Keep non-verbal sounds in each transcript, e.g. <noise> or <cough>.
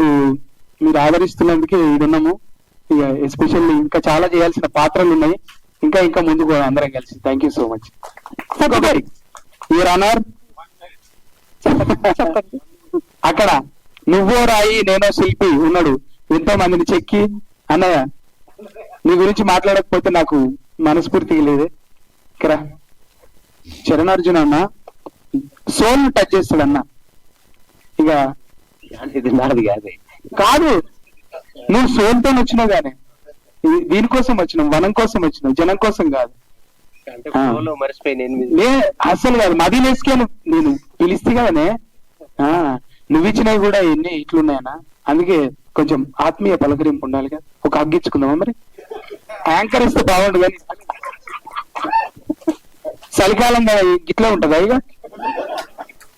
మాకు మీరు ఆదరిస్తున్నందుకే ఇడున్నాము ఇక ఎస్పెషల్లీ ఇంకా చాలా చేయాల్సిన పాత్రలు ఉన్నాయి. ఇంకా ఇంకా ముందుకు అందరం కలిసి. Thank you so much your honour అక్కడ నువ్వో రాయి నేనో శిల్పి ఉన్నాడు. ఎంతో మందిని చెక్కి అన్నయ్య నీ గురించి మాట్లాడకపోతే నాకు మనస్ఫూర్తిగా లేదే. ఇక్కడ. చరణ్ అర్జున్ అన్న సోల్ టచ్ చేస్తాడు అన్న. ఇక ఇది నాది కాదే. కాదు నువ్వు సోల్తో వచ్చినావు కానీ ఇది- దీనికోసం వచ్చినావు వనం కోసం వచ్చినావు జనం కోసం కాదు. అసలు కాదు మది నేసుకే నేను పిలిస్తే కదనే ఆ, నువ్వు ఇచ్చినవి కూడా ఎన్ని ఇట్లున్నాయనా అందుకే కొంచెం ఆత్మీయ పలకరింపు ఉండాలిగా ఒక అగ్గించుకుందామా మరి? యాంకర్ ఇస్తే బాగుండు కానీ చలికాలం కదా ఇట్లా ఉంటదా ఇక?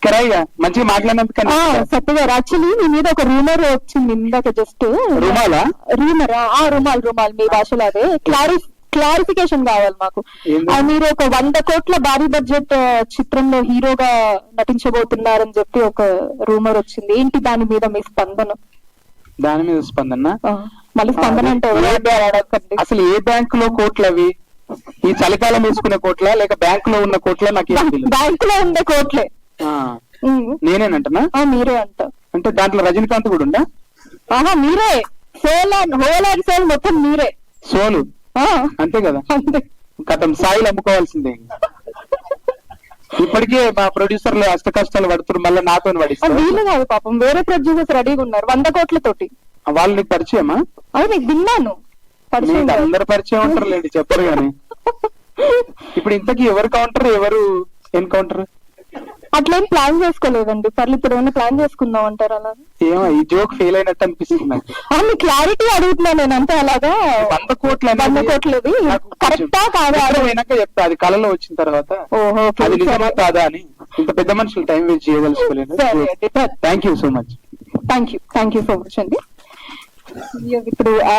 కరా ఇక మంచిగా మాట్లాడినందుకు ఆ, సత్య గారు యాక్చువల్లీ మీ మీద ఒక రూమర్ వచ్చింది ఇందాక జస్ట్ రుమాలా రూమర్ ఆ? రుమాల్ రుమాల్ మీ భాషలో అదే క్లారి క్లారిఫికేషన్ కావాలి మాకు. మీరు ఒక వంద కోట్ల భారీ బడ్జెట్ చిత్రంలో హీరోగా నటించబోతున్నారని చెప్పి ఒక రూమర్ వచ్చింది. ఏంటి దాని మీద మీ స్పందన? దాని మీద స్పందన? మళ్ళీ స్పందన అంటే అసలు ఏ బ్యాంక్లో కోట్లు అవి ఈ చలికాలం వేసుకునే కోట్ల? లేక బ్యాంక్లో ఉన్న కోట్ల నాకు బ్యాంక్లో ఉండే కోట్లే. నేనేనంటనా? ఆ, మీరే అంట. అంటే దాంట్లో రజనీకాంత్ కూడా ఉందా ఆహా మీరే. Soul and whole and soul మొత్తం మీరే. సోలు? ఆ, అంతే కదా? కథం సాయిలు అమ్ముకోవాల్సిందే. ఇప్పటికే మా ప్రొడ్యూసర్లు అష్ట కష్టాలు పడుతున్నారు మళ్ళీ నాతో పడిస్తారు. వీళ్ళు కాదు పాపం. వేరే ప్రొడ్యూసర్స్ రెడీగా ఉన్నారు వంద కోట్లతోటి. వాళ్ళు నీకు పరిచయమా? అవును నీకు విన్నాను. అందరు పరిచయం ఉంటారు లేండి చెప్పరు కానీ <laughs> ఇప్పుడు ఇంతకీ ఎవరు కౌంటర్ ఎవరు ఎన్కౌంటర్ అట్లేం ప్లాన్ చేసుకోలేదండి. పర్లు ఇప్పుడు ఏమైనా ప్లాన్ చేసుకుందాం అంటారు అలా. ఏమో ఈ జోక్ ఫెయిల్ అయినట్టు అనిపిస్తుంది నాకు. క్లారిటీ అడుగుతున్నా నేను అంతే అలాగా. వంద కోట్లు అనేది వంద నాకు కొంచెం కరెక్టా కాదా పోయినాక చెప్తా అది కళలో వచ్చిన తర్వాత. ఓహో అది నిజమా సరే. కాదా అని. ఇంత పెద్ద మనుషులు టైం వేస్ట్ చేయదలుచుకోలేదు. సరే అండి thank you so much thank you thank you so much అండి. ఇప్పుడు ఆ